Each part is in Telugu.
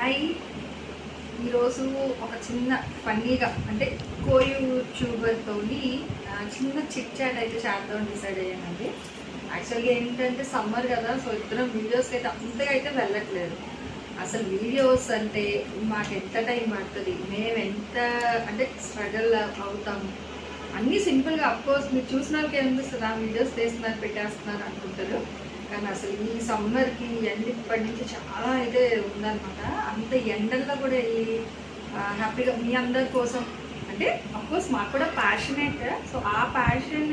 హాయ్ ఈరోజు ఒక చిన్న ఫన్నీగా అంటే కో యూట్యూబర్తో చిన్న చిట్ చాట్ అయితే చేద్దాం డిసైడ్ అయ్యానండి. యాక్చువల్గా ఏంటంటే సమ్మర్ కదా సో ఇద్దరం వీడియోస్కి అయితే అంతగా అయితే వెళ్ళట్లేదు. అసలు వీడియోస్ అంటే మాకు ఎంత టైం పడుతుంది మేము ఎంత అంటే స్ట్రగల్ అవుతాము అన్నీ సింపుల్గా అఫ్కోర్స్ మీరు చూసిన వాళ్ళకి ఏమనిపిస్తుంది ఆ వీడియోస్ తీస్తున్నారు పెట్టేస్తున్నారు అనుకుంటారు. కానీ అసలు ఈ సమ్మర్కి ఎండ ఇప్పటి నుంచి చాలా అయితే ఉందన్నమాట. అంత ఎండల్లో కూడా వెళ్ళి హ్యాపీగా మీ అందరి కోసం అంటే అఫ్కోర్స్ మాకు కూడా ప్యాషనేట్ సో ఆ ప్యాషన్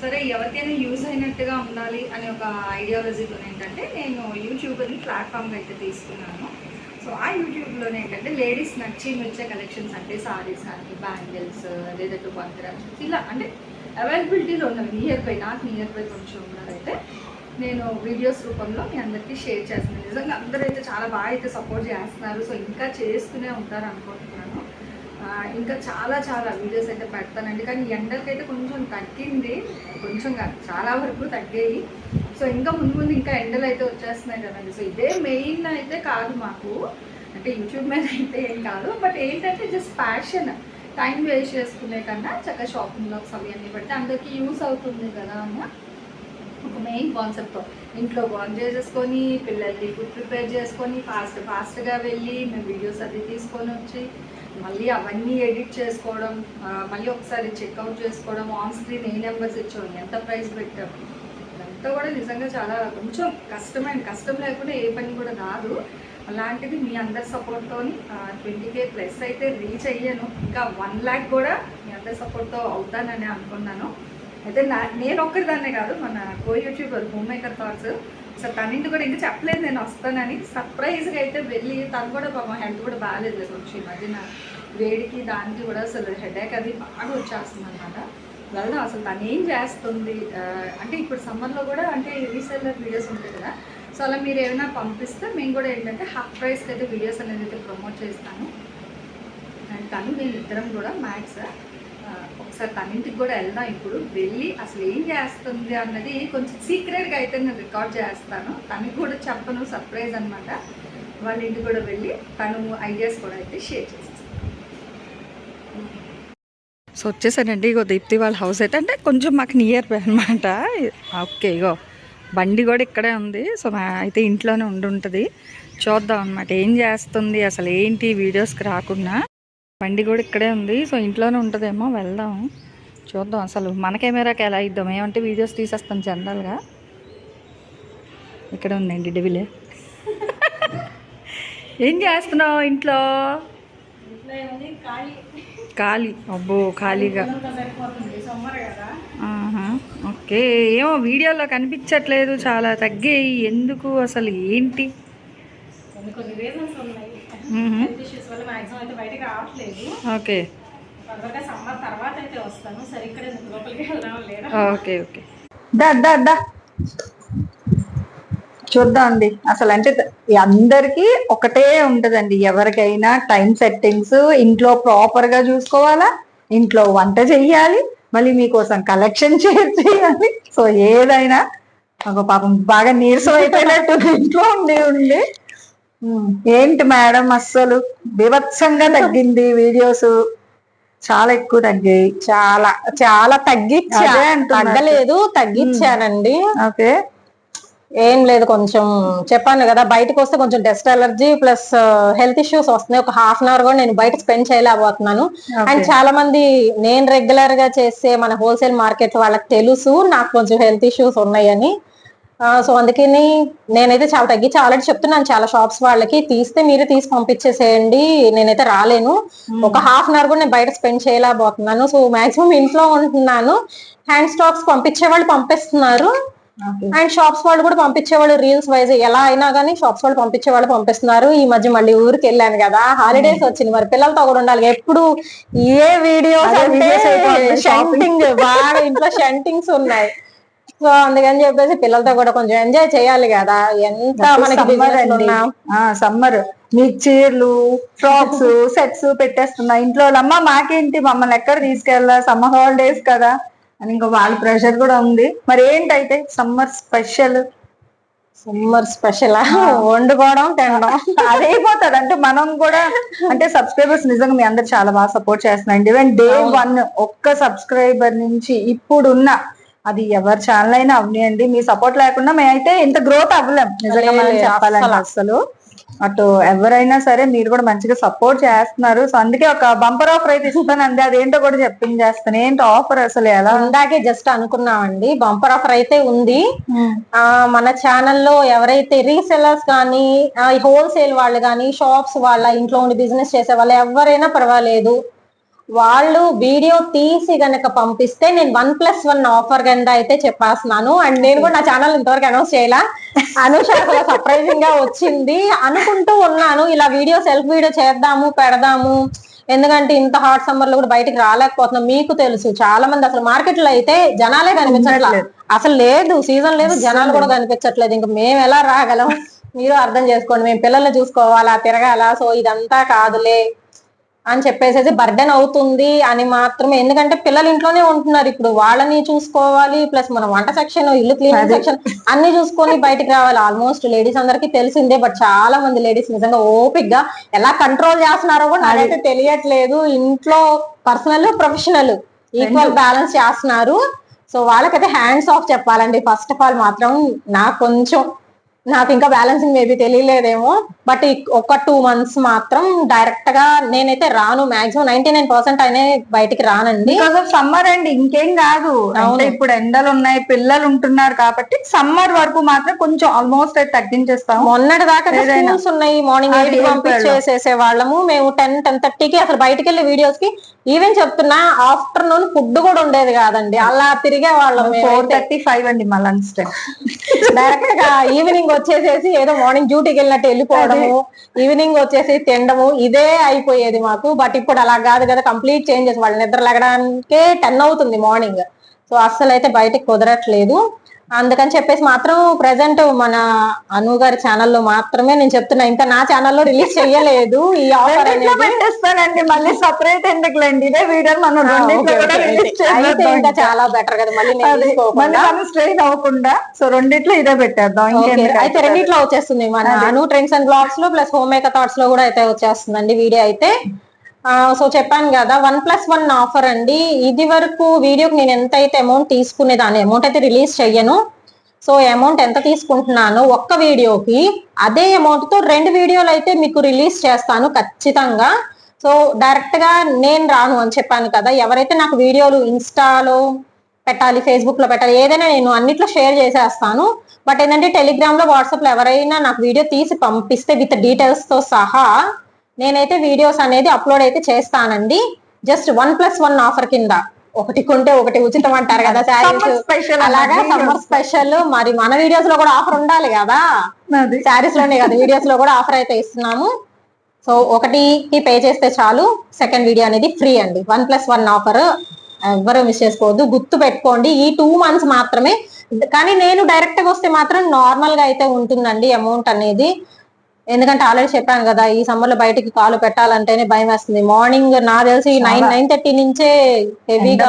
సరే ఎవరికైనా యూజ్ అయినట్టుగా ఉండాలి అనే ఒక ఐడియాలజీతో ఏంటంటే నేను యూట్యూబ్ని ప్లాట్ఫామ్గా అయితే తీసుకున్నాను. సో ఆ యూట్యూబ్లోనే ఏంటంటే లేడీస్ నచ్చి వచ్చే కలెక్షన్స్ అంటే సారీస్ కానీ బ్యాంగిల్స్ లేదంటే బంద్రాజ్ ఇలా అంటే అవైలబిలిటీలో ఉన్నవి నియర్ బై నాకు నియర్ బై కొంచెం ఉన్నారైతే నేను వీడియోస్ రూపంలో మీ అందరికీ షేర్ చేస్తాను. నిజంగా అందరూ అయితే చాలా బాగా అయితే సపోర్ట్ చేస్తున్నారు. సో ఇంకా చేస్తూనే ఉంటారు అనుకుంటున్నాను. ఇంకా చాలా చాలా వీడియోస్ అయితే పెడతానండి. కానీ ఎండలకైతే కొంచెం తగ్గింది. కొంచెం కాదు చాలా వరకు తగ్గాయి. సో ఇంకా ముందు ముందు ఇంకా ఎండలు అయితే వచ్చేస్తున్నాయి కదండి. సో ఇదే మెయిన్ అయితే కాదు మాకు. అంటే యూట్యూబ్ మీద అయితే ఏం కాదు. బట్ ఏంటంటే జస్ట్ ప్యాషన్ టైం వేస్ట్ చేసుకునే కన్నా చక్కగా షాపింగ్ బ్లాగ్స్ అవి అన్నీ పెడితే అందరికీ యూస్ అవుతుంది కదా అన్న ఒక మెయిన్ కాన్సెప్ట్ ఇంట్లో బాన్ చేసేసుకొని పిల్లల్ని ఫుడ్ ప్రిపేర్ చేసుకొని ఫాస్ట్ ఫాస్ట్గా వెళ్ళి మేము వీడియోస్ అది తీసుకొని వచ్చి మళ్ళీ అవన్నీ ఎడిట్ చేసుకోవడం మళ్ళీ ఒకసారి చెక్అవుట్ చేసుకోవడం ఆన్ స్క్రీన్ ఏ నెంబర్స్ ఇచ్చాం ఎంత ప్రైస్ పెట్టాం. ఇదంతా కూడా నిజంగా చాలా కొంచెం కష్టమైన కష్టం లేకుండా ఏ పని కూడా రాదు అలాంటిది మీ అందరి సపోర్ట్తో ట్వంటీ కే ప్లస్ అయితే రీచ్ అయ్యాను. ఇంకా వన్ ల్యాక్ కూడా మీ అందరి సపోర్ట్తో అవుతానని అనుకున్నాను. అయితే నా నేను ఒక్కరిదాన్నే కాదు మన co YouTuber Home Maker Thoughts so తనింటి కూడా ఇంకా చెప్పలేదు నేను వస్తానని. సర్ప్రైజ్గా అయితే వెళ్ళి తను కూడా పాపం హెల్త్ కూడా బాగాలేదు వచ్చి ఈ మధ్యన వేడికి దానికి కూడా అసలు హెడేక్ అది బాగా వచ్చేస్తుంది అనమాట వెళ్దాం అసలు తను ఏం చేస్తుంది అంటే ఇప్పుడు సమ్మర్లో కూడా అంటే రీసెల్లర్ వీడియోస్ ఉంటాయి కదా. సో అలా మీరు ఏమైనా పంపిస్తే మేము కూడా ఏంటంటే హాఫ్ ప్రైస్కి అయితే వీడియోస్ అనేది అయితే ప్రమోట్ చేస్తాను. అండ్ తను నేను ఇద్దరం కూడా మ్యాథ్స్ ఒకసారి తన ఇంటికి కూడా వెళ్దాం ఇప్పుడు. వెళ్ళి అసలు ఏం చేస్తుంది అన్నది కొంచెం సీక్రెట్గా అయితే నేను రికార్డ్ చేస్తాను. తనకి కూడా చెప్పను సర్ప్రైజ్ అనమాట వాళ్ళ ఇంటికి కూడా వెళ్ళి తను ఐడియాస్ కూడా అయితే షేర్ చేస్తాను. సో వచ్చేసానండి ఇగో దీప్తి వాళ్ళ హౌస్ అయితే. అంటే కొంచెం మాకు నియర్ బై అనమాట ఓకే ఇగో బండి కూడా ఇక్కడే ఉంది. సో మా అయితే ఇంట్లోనే ఉండి ఉంటుంది చూద్దాం అనమాట ఏం చేస్తుంది అసలు ఏంటి వీడియోస్కి రాకుండా. బండి కూడా ఇక్కడే ఉంది. సో ఇంట్లోనే ఉంటుందేమో వెళ్దాం. చూద్దాం అసలు మన కెమెరాకి ఎలా ఇద్దాం ఏమంటే వీడియోస్ తీసేస్తాం జనరల్గా. ఇక్కడ ఉందండి డెవిలే. ఏం చేస్తున్నావు ఇంట్లో? ఖాళీ. అబ్బో ఖాళీగా. ఓకే. ఏమో వీడియోలో కనిపించట్లేదు చాలా. తగ్గాయి. ఎందుకు? అసలు ఏంటి? కొన్ని కొన్ని రీజన్స్ ఉన్నాయి. హెల్త్ ఇష్యూస్ వల్ల మాక్సిమం అయితే బయటకు రావట్లేదు. ఓకే త్వరగా సమ్మర్ తర్వాత అయితే వస్తాను. సరే ఇక్కడ ఎందుకు లోపలికి వెళ్దాం లేదా? ఓకే ఓకే దా దా దా. చూద్దామండి అసలు అంటే అందరికీ ఒకటే ఉంటదండి. ఎవరికైనా టైం సెట్టింగ్స్ ఇంట్లో ప్రాపర్గా చూసుకోవాలా? ఇంట్లో వంట చెయ్యాలి. మళ్ళీ మీకోసం కలెక్షన్ చేయాలి. సో ఏదైనా ఒక పాపం బాగా నీరసం అయిపోయినట్టు ఇంట్లో ఉండి ఉండి. ఏంటి మేడం అస్సలు? బీభత్సంగా తగ్గింది వీడియోస్. చాలా ఎక్కువ తగ్గాయి. చాలా చాలా తగ్గించా. తగ్గలేదు తగ్గించానండి ఓకే. ఏం లేదు కొంచెం చెప్పాను కదా బయటకు వస్తే కొంచెం dust allergy plus health issues వస్తున్నాయి. ఒక హాఫ్ అన్ అవర్ కూడా నేను బయట స్పెండ్ చేయలేకపోతున్నాను. అండ్ చాలా మంది నేను రెగ్యులర్గా చేసే మన హోల్సేల్ మార్కెట్ వాళ్ళకి తెలుసు నాకు కొంచెం హెల్త్ ఇష్యూస్ ఉన్నాయని. సో అందుకని నేనైతే చాలా తగ్గించి ఆల్రెడీ చెప్తున్నాను. చాలా షాప్స్ వాళ్ళకి తీస్తే మీరే తీసి పంపించేసేయండి. నేనైతే రాలేను. ఒక హాఫ్ అన్ అవర్ కూడా నేను బయట స్పెండ్ చేయలేకపోతున్నాను. సో మాక్సిమం ఇంట్లో ఉంటున్నాను. హ్యాండ్ స్టాక్స్ పంపించే వాళ్ళు పంపిస్తున్నారు. అండ్ షాప్స్ వాళ్ళు కూడా పంపించేవాళ్ళు రీల్స్ వైజ్ ఎలా అయినా కానీ షాప్స్ వాళ్ళు పంపించే వాళ్ళు పంపిస్తున్నారు. ఈ మధ్య మళ్ళీ ఊరికి వెళ్ళాను కదా. హాలిడేస్ వచ్చింది. మరి పిల్లలతో కూడా ఉండాలి. ఎప్పుడు ఏ వీడియోస్ అంటే షంటింగ్. బాగా ఇంట్లో షంటింగ్స్ ఉన్నాయి. సో అందుకని చెప్పేసి పిల్లలతో కూడా కొంచెం ఎంజాయ్ చేయాలి కదా. ఎంత మనకి సమ్మర్ మీకు చీరలు ఫ్రాక్స్ సెట్స్ పెట్టేస్తున్నా. ఇంట్లో అమ్మ మాకేంటి? మమ్మల్ని ఎక్కడ తీసుకెళ్ళా? సమ్మర్ హాలిడేస్ కదా. అని ఇంకా వాళ్ళ ప్రెషర్ కూడా ఉంది. మరి ఏంటైతే సమ్మర్ స్పెషల్ సమ్మర్ స్పెషల్ వండుకోవడం తినడం. అదైపోతుంది అంటే మనం కూడా అంటే సబ్స్క్రైబర్స్ నిజంగా మీ అందరు చాలా బాగా సపోర్ట్ చేస్తున్నారండి ఈవెన్ డే వన్ ఒక్క సబ్స్క్రైబర్ నుంచి ఇప్పుడున్న అది ఎవరి ఛానల్ అయినా అవనియండి మీ సపోర్ట్ లేకుండా మేమైతే ఇంత గ్రోత్ అవ్వలేం. నిజంగా మనం చెప్పాలంటే అసలు అటు ఎవరైనా సరే మీరు కూడా మంచిగా సపోర్ట్ చేస్తున్నారు. సో అందుకే ఒక బంపర్ ఆఫర్ అయితే ఇస్తానండి. అదేంటో కూడా చెప్పించేస్తాను ఏంటి ఆఫర్ అసలు ఎలా? ఇందాకే జస్ట్ అనుకున్నామండి. బంపర్ ఆఫర్ అయితే ఉంది. ఆ మన ఛానల్లో ఎవరైతే రీసెలర్స్ కానీ హోల్సేల్ వాళ్ళు కానీ షాప్స్ వాళ్ళ ఇంట్లో ఉండి బిజినెస్ చేసే వాళ్ళు ఎవరైనా పర్వాలేదు. వాళ్ళు వీడియో తీసి గనక పంపిస్తే నేను వన్ ప్లస్ వన్ ఆఫర్ కింద అయితే చెప్పేస్తున్నాను. అండ్ నేను కూడా నా ఛానల్ ఇంతవరకు అనౌన్స్ చేయాల. అనుష సర్ప్రైజింగ్గా వచ్చింది. అనుకుంటూ ఉన్నాను ఇలా వీడియో సెల్ఫ్ వీడియో చేద్దాము పెడదాము. ఎందుకంటే ఇంత హాట్ సమ్మర్లో కూడా బయటికి రాలేకపోతున్నాం. మీకు తెలుసు చాలా మంది అసలు మార్కెట్లో అయితే జనాలే కనిపించట్లేదు అసలు లేదు సీజన్ లేదు జనాలు కూడా కనిపించట్లేదు. ఇంకా మేము ఎలా రాగలం? మీరు అర్థం చేసుకోండి. మేము పిల్లల్ని చూసుకోవాలా తిరగాల? సో ఇదంతా కాదులే. అని చెప్పేసి బర్డెన్ అవుతుంది అని మాత్రమే. ఎందుకంటే పిల్లలు ఇంట్లోనే ఉంటున్నారు ఇప్పుడు. వాళ్ళని చూసుకోవాలి ప్లస్ మన వంట సెక్షన్ ఇల్లు క్లీనింగ్ సెక్షన్ అన్ని చూసుకొని బయటికి రావాలి. ఆల్మోస్ట్ లేడీస్ అందరికి తెలిసిందే బట్ చాలా మంది లేడీస్ నిజంగా ఓపిక్గా ఎలా కంట్రోల్ చేస్తున్నారో కూడా నాకైతే తెలియట్లేదు. ఇంట్లో పర్సనల్ ప్రొఫెషనల్ ఈక్వల్ బ్యాలెన్స్ చేస్తున్నారు. సో వాళ్ళకైతే హ్యాండ్స్ ఆఫ్ చెప్పాలండి. ఫస్ట్ ఆఫ్ ఆల్ మాత్రం నాకు కొంచెం నాకు ఇంకా బ్యాలెన్సింగ్ మేబీ తెలియలేదేమో. బట్ ఒక టూ మంత్స్ మాత్రం డైరెక్ట్గా నేనైతే రాను. మాక్సిమం నైన్టీ నైన్ పర్సెంట్ అయినా బయటికి రానండి. సమ్మర్ అండి ఇంకేం కాదు. ఇప్పుడు ఎండలు ఉన్నాయి పిల్లలు ఉంటున్నారు కాబట్టి సమ్మర్ వరకు మాత్రం కొంచెం ఆల్మోస్ట్ అయితే తగ్గించేస్తాం మొన్నటి దాకా. స్కూల్స్ ఉన్నాయి మార్నింగ్ ఎయిట్ పంపించేసేసే వాళ్ళము మేము టెన్ టెన్ థర్టీకి అసలు బయటికి వెళ్ళే వీడియోస్కి ఈవెన్ చెప్తున్నా ఆఫ్టర్నూన్ ఫుడ్ కూడా ఉండేది కాదండి. అలా తిరిగే వాళ్ళం ఫోర్ థర్టీ ఫైవ్ అండి మా లంచ్ టైం డైరెక్ట్గా ఈవినింగ్ వచ్చేసేసి ఏదో మార్నింగ్ డ్యూటీకి వెళ్ళినట్టు వెళ్ళిపోవడము ఈవినింగ్ వచ్చేసి తినడము ఇదే అయిపోయేది మాకు. బట్ ఇప్పుడు అలా కాదు కదా కంప్లీట్ చేంజెస్. వాళ్ళు నిద్ర లెగడానికే టెన్ అవుతుంది మార్నింగ్. సో అస్సలు అయితే బయటకు కుదరట్లేదు. అందుకని చెప్పేసి మాత్రం ప్రజెంట్ మన అను గారి ఛానల్లో మాత్రమే నేను చెప్తున్నా. ఇంకా నా ఛానల్లో రిలీజ్ చెయ్యలేదు ఈ ఆఫర్ అనేది. పెట్టేస్తానండి. మళ్ళీ సపరేట్ ఎందుకులేండి? ఇదే వీడియో మనం అయితే. ఇంకా చాలా బెటర్ కదా. మళ్ళీ. మనం స్ట్రెయిన్ అవ్వకుండా. సో రెండిట్లో ఇదే పెట్టేద్దాం. అయితే రెండిట్లో వచ్చేస్తుంది. మన అను ట్రెండ్స్ అండ్ బ్లాగ్స్లో ప్లస్ హోమ్ మేకర్ థాట్స్లో కూడా అయితే వచ్చేస్తుందండి వీడియో అయితే. సో చెప్పాను కదా వన్ ప్లస్ వన్ ఆఫర్ అండి. ఇది వరకు వీడియోకి నేను ఎంత అయితే అమౌంట్ తీసుకునేదాన్ని అమౌంట్ అయితే రిలీజ్ చెయ్యను. సో అమౌంట్ ఎంత తీసుకుంటున్నానో ఒక్క వీడియోకి అదే అమౌంట్తో రెండు వీడియోలు అయితే మీకు రిలీజ్ చేస్తాను ఖచ్చితంగా. సో డైరెక్ట్గా నేను రాను అని చెప్పాను కదా ఎవరైతే నాకు వీడియోలు ఇన్స్టాలో పెట్టాలి ఫేస్బుక్లో పెట్టాలి ఏదైనా నేను అన్నిట్లో షేర్ చేసేస్తాను. బట్ ఏంటంటే టెలిగ్రామ్లో వాట్సాప్లో ఎవరైనా నాకు వీడియో తీసి పంపిస్తే విత్ డీటెయిల్స్తో సహా నేనైతే వీడియోస్ అనేది అప్లోడ్ అయితే చేస్తానండి. Just one plus one offer కింద. ఒకటి కొంటే ఒకటి ఉచితం అంటారు కదా శారీస్ స్పెషల్ అలాగా సమ్మర్ స్పెషల్ మరి మన వీడియోస్లో కూడా ఆఫర్ ఉండాలి కదా? శారీస్లోనే కదా వీడియోస్లో కూడా ఆఫర్ అయితే ఇస్తున్నాము. సో ఒకటికి పే చేస్తే చాలు. సెకండ్ వీడియో అనేది ఫ్రీ అండి. వన్ ప్లస్ వన్ ఆఫర్ ఎవ్వరు మిస్ చేసుకోవద్దు. గుర్తు పెట్టుకోండి. ఈ టూ మంత్స్ మాత్రమే. కానీ నేను డైరెక్ట్గా వస్తే మాత్రం నార్మల్గా అయితే ఉంటుందండి అమౌంట్ అనేది. ఎందుకంటే ఆల్రెడీ చెప్పాను కదా ఈ సమ్మర్లో బయటికి కాలు పెట్టాలంటేనే భయం వేస్తుంది. మార్నింగ్ నా తెలిసి నైన్ నైన్ థర్టీ నుంచే హెవీగా.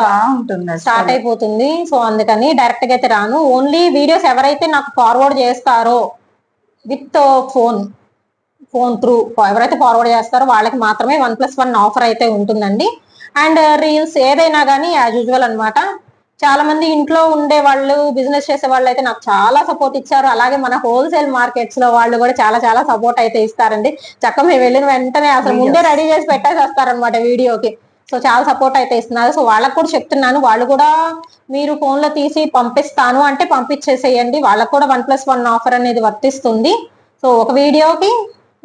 స్టార్ట్ అయిపోతుంది. సో అందుకని డైరెక్ట్గా అయితే రాను. ఓన్లీ వీడియోస్ ఎవరైతే నాకు ఫార్వర్డ్ చేస్తారో విత్ ఫోన్ ఫోన్ త్రూ ఎవరైతే ఫార్వర్డ్ చేస్తారో వాళ్ళకి మాత్రమే వన్ ప్లస్ వన్ ఆఫర్ అయితే ఉంటుందండి. అండ్ రీల్స్ ఏదైనా కానీ యాజ్ యూజువల్ అన్నమాట. చాలా మంది ఇంట్లో ఉండే వాళ్ళు బిజినెస్ చేసే వాళ్ళు అయితే నాకు చాలా సపోర్ట్ ఇచ్చారు. అలాగే మన హోల్సేల్ మార్కెట్స్లో వాళ్ళు కూడా చాలా చాలా సపోర్ట్ అయితే ఇస్తారండి. చక్కగా మేము వెళ్ళిన వెంటనే అసలు ముందే రెడీ చేసి పెట్టేసి వస్తారనమాట వీడియోకి. సో చాలా సపోర్ట్ అయితే ఇస్తున్నారు. సో వాళ్ళకు కూడా చెప్తున్నాను వాళ్ళు కూడా మీరు ఫోన్లో తీసి పంపిస్తాను అంటే పంపించేసేయండి. వాళ్ళకు కూడా వన్ ప్లస్ వన్ ఆఫర్ అనేది వర్తిస్తుంది. సో ఒక వీడియోకి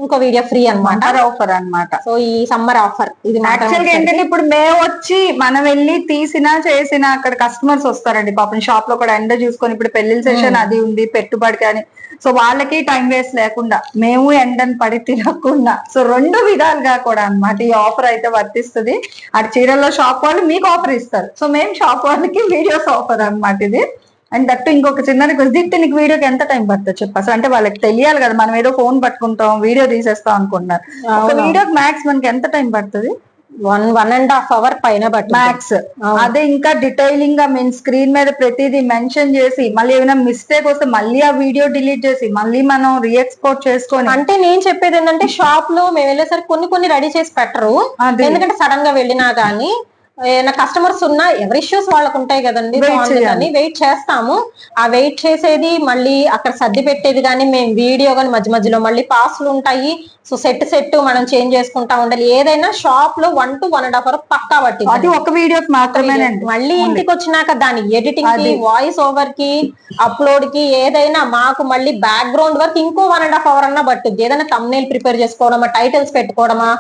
ఇంకో వీడియో ఫ్రీ అన్నమాట. బంపర్ ఆఫర్ అన్నమాట. సో ఈ సమ్మర్ ఆఫర్. ఇది మాత్రం యాక్చువల్గా ఏంటంటే ఇప్పుడు మేము వచ్చి మనం వెళ్ళి తీసినా చేసినా అక్కడ కస్టమర్స్ వస్తారండి. పాపం షాప్లో కూడా ఎండ చూసుకొని ఇప్పుడు పెళ్ళిళ్ళ సెషన్ అది ఉంది పెట్టుబడి కానీ సో వాళ్ళకి టైం వేస్ట్ లేకుండా మేము ఎండను పడి తిరగకుండా సో రెండు విధాలుగా కూడా అన్నమాట ఈ ఆఫర్ అయితే వర్తిస్తుంది. అటు చీరల్లో షాప్ వాళ్ళు మీకు ఆఫర్ ఇస్తారు. సో మేము షాప్ వాళ్ళకి వీడియోస్ ఆఫర్ అన్నమాట ఇది. అండ్ దట్టు ఇంకొక చిన్న రిక్వెస్ట్ దీప్తి నీకు వీడియోకి ఎంత టైం పడుతుంది చెప్పు? అసలు అంటే వాళ్ళకి తెలియాలి కదా మనం ఏదో ఫోన్ పట్టుకుంటాం వీడియో తీసేస్తాం అనుకుంటున్నారు. ఒక. వీడియోకి మ్యాక్స్ మనకి ఎంత టైం పడుతుంది? One one and half hour పైన పట్టు మ్యాక్స్. అదే ఇంకా డీటెయిలింగ్గా మేము స్క్రీన్ మీద ప్రతిదీ మెన్షన్ చేసి మళ్ళీ ఏమైనా మిస్టేక్ వస్తే మళ్ళీ ఆ వీడియో డిలీట్ చేసి మళ్ళీ మనం రీఎక్స్పోర్ట్ చేసుకొని. అంటే నేను చెప్పేది ఏంటంటే షాప్లో మేము వెళ్ళేసరికి కొన్ని కొన్ని రెడీ చేసి పెట్టరు. ఎందుకంటే సడన్గా వెళ్ళినా గానీ ఏమైనా కస్టమర్స్ ఉన్నా ఎవరి ఇష్యూస్ వాళ్ళకు ఉంటాయి కదండి అందుకని వెయిట్ చేస్తాము. ఆ వెయిట్ చేసేది మళ్ళీ అక్కడ సర్ది పెట్టేది కానీ మేము వీడియో కానీ మధ్య మధ్యలో మళ్ళీ పాస్లు ఉంటాయి. సో సెట్ సెట్ మనం చేంజ్ చేసుకుంటా ఉండాలి. ఏదైనా షాప్లో one to one and half hour పక్కా అది పట్టింది ఒక వీడియోకి మాత్రమేనండి. మళ్ళీ ఇంటికి వచ్చినాక దాని ఎడిటింగ్కి. వాయిస్ ఓవర్కి అప్లోడ్కి ఏదైనా మాకు మళ్ళీ బ్యాక్గ్రౌండ్ వర్క్ ఇంకో వన్ అండ్ హాఫ్ అవర్ అన్నా పట్టుద్ది. ఏదైనా తమ్నేల్ ప్రిపేర్ చేసుకోవడమా టైటిల్స్ పెట్టుకోవడమా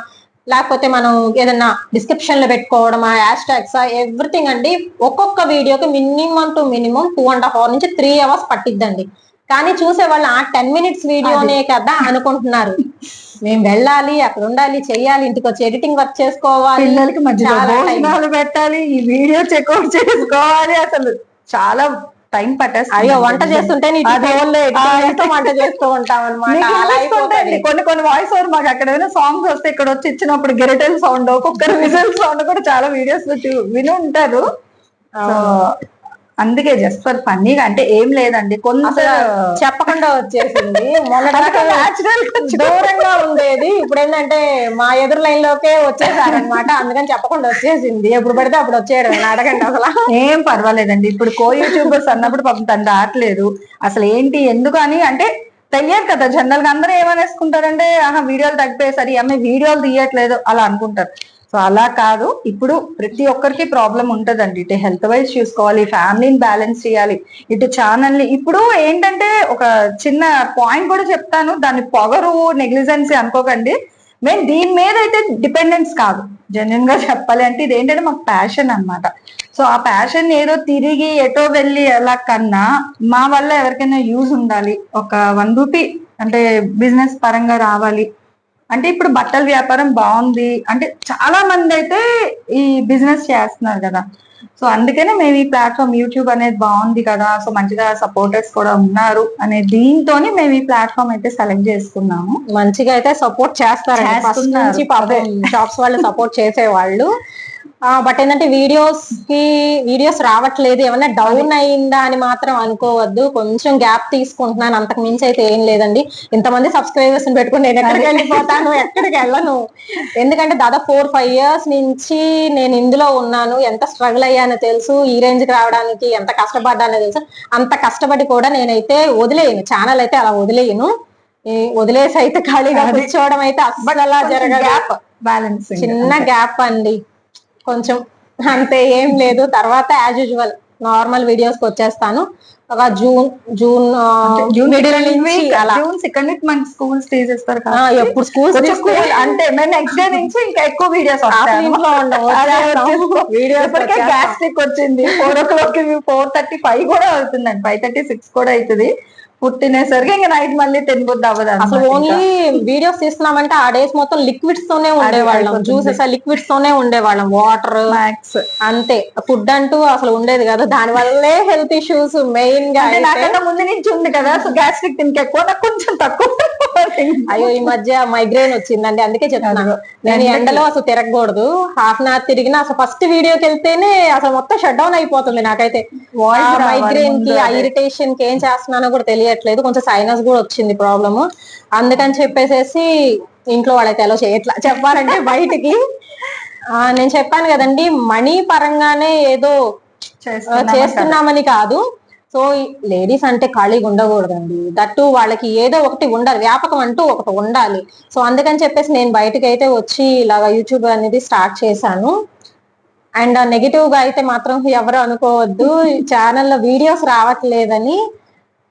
లేకపోతే మనం ఏదైనా డిస్క్రిప్షన్లో పెట్టుకోవడమా హ్యాష్ ట్యాగ్స్ ఎవ్రీథింగ్ అండి. ఒక్కొక్క వీడియోకి minimum two minimum two and half hour నుంచి త్రీ అవర్స్ పట్టిద్దండి. కానీ చూసే వాళ్ళు ఆ టెన్ మినిట్స్ వీడియోనే కదా అనుకుంటున్నారు. మేము వెళ్ళాలి అక్కడ ఉండాలి చెయ్యాలి ఇంటికి వచ్చి ఎడిటింగ్ వర్క్ చేసుకోవాలి. పిల్లలకి మధ్యలో పెట్టాలి ఈ వీడియో చెక్అౌట్ చేసుకోవాలి అసలు. చాలా టైం పట్టేస్తుంది. అయ్యో వంట చేస్తుంటే వంట చేస్తూ ఉంటాం అనమాట కొన్ని కొన్ని వాయిస్ ఓవర్ మాకు అక్కడ ఏదైనా సాంగ్స్ వస్తే ఇక్కడ వచ్చి ఇచ్చినప్పుడు గెరటెల్ సౌండ్ కుక్కర్ విజల్ సౌండ్ కూడా చాలా వీడియోస్ విని ఉంటారు అందుకే జస్ట్ ఫర్ ఫన్నీగా అంటే ఏం లేదండి. కొంత చెప్పకుండా వచ్చేసింది. దూరంగా ఉండేది. ఇప్పుడు ఏంటంటే మా ఎదురు లైన్ లోకే వచ్చేసారనమాట అందుకని చెప్పకుండా వచ్చేసింది. ఎప్పుడు పడితే అప్పుడు వచ్చేయడం. అడగండి అసలు. ఏం పర్వాలేదండి. ఇప్పుడు కో యూట్యూబర్స్ అన్నప్పుడు పాపం తను రావట్లేదు. అసలు ఏంటి ఎందుకు అని అంటే తెలియదు కదా. జనరల్గా అందరూ ఏమనేసుకుంటారంటే ఆహా వీడియోలు తగ్గిపోయేసరి అమ్మాయి వీడియోలు తీయట్లేదు అలా అనుకుంటారు. సో అలా కాదు. ఇప్పుడు ప్రతి ఒక్కరికి ప్రాబ్లం ఉంటదండి. ఇటు హెల్త్ వైజ్ చూసుకోవాలి ఫ్యామిలీని బ్యాలెన్స్ చేయాలి. ఇటు ఛానల్ని ఇప్పుడు ఏంటంటే ఒక చిన్న పాయింట్ కూడా చెప్తాను. దాన్ని పొగరు నెగ్లిజెన్సీ అనుకోకండి. మేము దీని మీద అయితే డిపెండెన్స్ కాదు. జెన్యున్గా చెప్పాలి అంటే ఇది ఏంటంటే మాకు ప్యాషన్ అన్నమాట. సో ఆ ప్యాషన్ ఏదో తిరిగి ఎటో వెళ్ళి ఎలా కన్నా మా వల్ల ఎవరికైనా యూజ్ ఉండాలి. ఒక వన్ రూపీ అంటే బిజినెస్ పరంగా రావాలి. అంటే ఇప్పుడు బట్టల వ్యాపారం బాగుంది. అంటే చాలా మంది అయితే ఈ బిజినెస్ చేస్తున్నారు కదా. సో అందుకనే మేము ఈ ప్లాట్ఫామ్ యూట్యూబ్ అనేది బాగుంది కదా. సో మంచిగా సపోర్టర్స్ కూడా ఉన్నారు అనే దీంతోనే మేము ఈ ప్లాట్ఫామ్ అయితే సెలెక్ట్ చేసుకున్నాము మంచిగా అయితే సపోర్ట్ పాపం షాప్స్ వాళ్ళు సపోర్ట్ చేసేవాళ్ళు. బట్ ఏంటంటే వీడియోస్కి వీడియోస్ రావట్లేదు. ఏమన్నా డౌన్ అయిందా అని మాత్రం అనుకోవద్దు. కొంచెం గ్యాప్ తీసుకుంటున్నాను. అంతకు మించి అయితే ఏం లేదండి. ఇంతమంది సబ్స్క్రైబర్స్ పెట్టుకుని నేను ఎక్కడికి వెళ్ళిపోతాను? ఎక్కడికి వెళ్ళను? ఎందుకంటే దాదాపు ఫోర్ ఫైవ్ ఇయర్స్ నుంచి నేను ఇందులో ఉన్నాను. ఎంత స్ట్రగుల్ అయ్యానో తెలుసు. ఈ రేంజ్కి రావడానికి ఎంత కష్టపడ్డానో తెలుసు. అంత కష్టపడి కూడా నేనైతే వదిలేయను. ఛానల్ అయితే అలా వదిలేయను. వదిలేసి అయితే ఖాళీగా. కూర్చోవడం అయితే అస్సలు అలా జరగదు. గ్యాప్ బ్యాలెన్స్ చిన్న గ్యాప్ అండి. కొంచెం అంతే ఏం లేదు. తర్వాత యాజ్ యూజువల్ నార్మల్ వీడియోస్కి వచ్చేస్తాను. ఒక June June June June second మనకి స్కూల్స్ తీసేస్తారు ఎప్పుడు స్కూల్స్ స్కూల్ అంటే మేము నెక్స్ట్ డే నుంచి ఇంకా ఎక్కువ వీడియోస్ వీడియోస్ ఇప్పటికే గ్యాస్ట్రిక్ వచ్చింది. Four o'clock four thirty five కూడా అవుతుందండి. ఫైవ్ థర్టీ సిక్స్ కూడా అవుతుంది. పుట్టినేసరికి ఇంకా నైట్ మళ్ళీ తినబుద్ది అవ్వదు అసలు ఓన్లీ. వీడియోస్ తీస్తున్నామంటే ఆ డేస్ మొత్తం లిక్విడ్స్ తోనే ఉండేవాళ్ళం. జ్యూసెస్ లిక్విడ్స్ తోనే ఉండేవాళ్ళం. వాటర్ మ్యాక్స్ అంతే. ఫుడ్ అంటూ అసలు ఉండేది కదా. దాని వల్లే హెల్త్ ఇష్యూస్ మెయిన్గా నాకన్నా ముందు నుంచి ఉంది కదా సో గ్యాస్ట్రిక్ తినక ఎక్కువ నాకు కొంచెం తక్కువ అయ్యో ఈ మధ్య మైగ్రేన్ వచ్చిందండి అందుకే చెప్తున్నాను నేను? ఎండలో అసలు తిరగకూడదు. హాఫ్ అన్ అవర్ తిరిగినా అసలు ఫస్ట్ వీడియోకి వెళ్తేనే అసలు మొత్తం షట్ డౌన్ అయిపోతుంది నాకైతే. మైగ్రేన్కి ఆ. ఇరిటేషన్కి ఏం చేస్తున్నానో కూడా తెలియట్లేదు కొంచెం సైనస్ కూడా వచ్చింది ప్రాబ్లమ్ అందుకని చెప్పేసేసి ఇంట్లో వాళ్ళైతే ఎలా చేయట్లా చెప్పాలంటే బయటికి. ఆ, నేను చెప్పాను కదండి మనీ పరంగానే ఏదో చేస్తున్నామని కాదు. సో లేడీస్ అంటే ఖాళీగా ఉండకూడదండి. దట్టు వాళ్ళకి ఏదో ఒకటి ఉండాలి. వ్యాపకం అంటూ ఒకటి ఉండాలి. సో అందుకని చెప్పేసి నేను బయటకు అయితే వచ్చి ఇలాగా యూట్యూబ్ అనేది స్టార్ట్ చేశాను. అండ్ నెగిటివ్గా అయితే మాత్రం ఎవరు అనుకోవద్దు. ఛానల్లో వీడియోస్ రావట్లేదని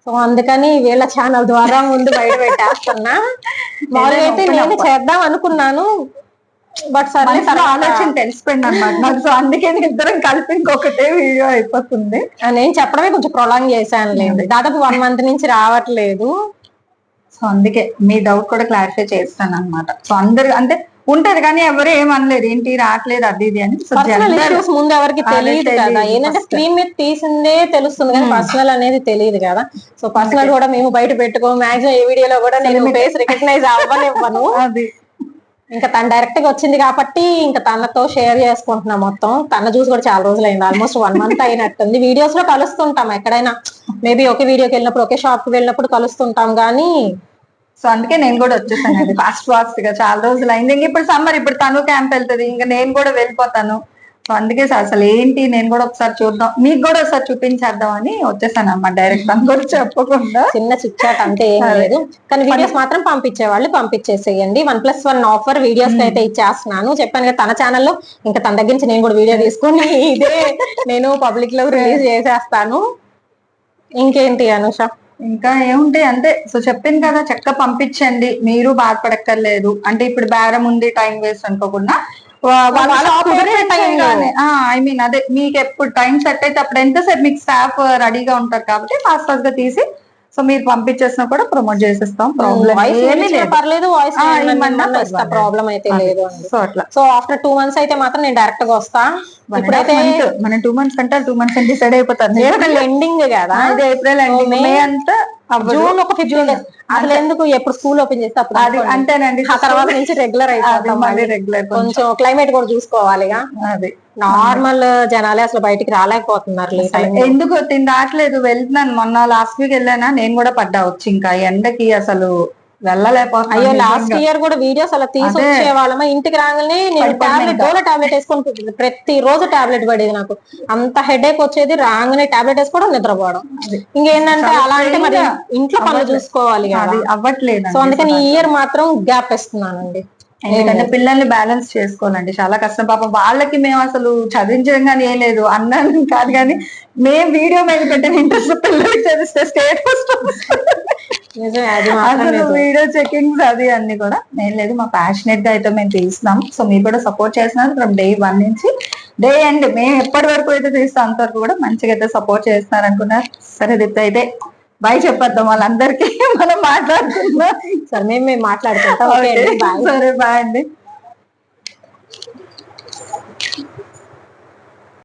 సో అందుకని వీళ్ళ ఛానల్ ద్వారా ముందు బయట పెట్టేస్తున్నా. మామూలుగా అయితే నేను. చేద్దాం అనుకున్నాను. బట్ సరే ఆలోచన తెలిసిపోయింది అనమాట నాకు సో అందుకే ఇద్దరం కలిపి ఇంకొకటే వీడియో అయిపోతుంది. నేను చెప్పడమే కొంచెం ప్రొలాంగ్ చేశాను లేండి. దాదాపు వన్ మంత్ నుంచి రావట్లేదు. సో అందుకే మీ డౌట్ కూడా క్లారిఫై చేస్తాను అనమాట సో అందరు అంటే ఉంటది కానీ ఎవరు ఏమనలేదు. ఏంటి రావట్లేదు అది ఇది అని ముందు ఎవరికి తెలియదు కదా. ఏంటంటే. స్క్రీన్ మీద తీసిందే తెలుస్తుంది కానీ పర్సనల్ అనేది తెలియదు కదా. సో పర్సనల్ కూడా మేము బయట పెట్టుకో మాక్సిమం ఏ వీడియోలో కూడా నేను ఫేస్ రికగ్నైజ్ అవ్వనివ్వను. అది. ఇంకా తను డైరెక్ట్గా వచ్చింది కాబట్టి ఇంకా తనతో షేర్ చేసుకుంటున్నాం మొత్తం. తన చూసి కూడా చాలా రోజులు అయింది ఆల్మోస్ట్ వన్ మంత్ అయినట్టుంది. వీడియోస్లో కలుస్తుంటాం ఎక్కడైనా. మేబీ ఒకే వీడియోకి వెళ్ళినప్పుడు ఒకే షాప్కి వెళ్ళినప్పుడు కలుస్తుంటాం కానీ సో అందుకే నేను కూడా వచ్చేసానండి ఫాస్ట్ ఫాస్ట్గా చాలా రోజులు అయింది. ఇంక ఇప్పుడు సమ్మర్ ఇప్పుడు తను క్యాంప్ వెళ్తుంది. ఇంకా నేను కూడా వెళ్ళిపోతాను. సో అందుకే సార్ అసలు ఏంటి? నేను కూడా ఒకసారి చూద్దాం. మీకు కూడా ఒకసారి చూపించేద్దాం అని వచ్చేసాను అన్నమాట. డైరెక్ట్ తను కూడా చెప్పకుండా. చిన్న చిట్ చాట్ అంటే ఏం లేదు. కానీ వీడియోస్ మాత్రం పంపించే వాళ్ళు పంపించేసేయండి one plus one offer videos అయితే ఇచ్చేస్తున్నాను. చెప్పాను కదా తన ఛానల్లో ఇంకా తన దగ్గర నుంచి నేను కూడా వీడియో తీసుకుని ఇదే నేను పబ్లిక్లో రిలీజ్ చేసేస్తాను. ఇంకేంటి అనుష? ఇంకా ఏముంటాయి? అంతే. సో చెప్పింది కదా చక్క పంపించండి. మీరు బాధపడక్కర్లేదు. అంటే ఇప్పుడు బేరం ఉంది టైం వేస్ట్ అనుకోకుండా. ఐ మీన్ అదే మీకు ఎప్పుడు టైం సెట్ అయితే అప్పుడు ఎంతసేపు మీకు స్టాఫ్ రెడీగా ఉంటారు కాబట్టి ఫాస్ట్ ఫాస్ట్గా తీసి సో మీరు పంపించేసినా కూడా ప్రమోట్ చేసేస్తాం. ప్రాబ్లం పర్లేదు వాయిస్. ప్రాబ్లం అయితే లేదు సో అట్లా. సో ఆఫ్టర్ టూ మంత్స్ అయితే మాత్రం నేను డైరెక్ట్గా వస్తా. ఇప్పుడైతే మనం two months two months decide అయిపోతారు. ఏప్రిల్ ఎండింగ్ కదా? ఇది ఏప్రిల్ May. మే అంతా. జూన్ ఒక ఫిఫ్టీన్ అసలు ఎందుకు ఎప్పుడు స్కూల్ ఓపెన్ చేస్తే అప్పుడు అది. అంతేనండి. ఆ తర్వాత నుంచి రెగ్యులర్ అది అయిపోతాం మళ్ళీ మళ్ళీ. రెగ్యులర్ కొంచెం. క్లైమేట్ కూడా చూసుకోవాలిగా అది. నార్మల్ జనాలే అసలు బయటికి రాలేకపోతున్నారు. ఎందుకు? తిని రావట్లేదు. వెళ్తున్నాను. మొన్న లాస్ట్ వీక్ వెళ్ళానా. నేను కూడా పడ్డా వచ్చి ఇంకా. ఎండకి అసలు వెళ్ళలేకపోతున్నాను అయ్యో లాస్ట్. ఇయర్ కూడా వీడియోస్ అలా తీసి అదే. వచ్చే వాళ్ళమా ఇంటికి రాగానే నేను టాబ్లెట్. డోలో టాబ్లెట్ వేసుకొని ప్రతి రోజు టాబ్లెట్ పడేది నాకు. అంత హెడేక్ వచ్చేది రాగానే టాబ్లెట్ వేసుకోవడం నిద్రపోవడం. ఇంకేంటంటే అలా అంటే మరి ఇంట్లో పనులు. చూసుకోవాలి అవ్వట్లేదు సో అందుకని ఈ ఇయర్ మాత్రం గ్యాప్ ఇస్తున్నానండి ఎందుకంటే పిల్లల్ని బ్యాలెన్స్ చేసుకోవాలండి. చాలా కష్టం. పాపం వాళ్ళకి మేము అసలు చదివించడం కానీ ఏం లేదు. అన్నాను కాదు కానీ మేము వీడియో మీద పెట్టిన ఇంట్రెస్ట్ పిల్లలకి చదివిస్తే స్టేట్ మాత్రం అసలు. వీడియో చెకింగ్స్ అది అన్ని కూడా నేను లేదు మా ప్యాషనెట్గా అయితే మేము తీస్తున్నాం. సో మీరు కూడా సపోర్ట్ చేస్తున్నారు ఫ్రమ్ డే వన్ నుంచి. డే అండ్ మేము ఎప్పటి వరకు అయితే తీస్తాం అంతవరకు కూడా మంచిగా అయితే సపోర్ట్ చేస్తున్నారు అనుకున్నారు. సరే దీప్తి అయితే బాయ్ చెప్పొద్దాం వాళ్ళందరికీ. మనం మాట్లాడుకుందాం. సరే మేము మాట్లాడుకుంటాం. సరే బాయ్ అండి.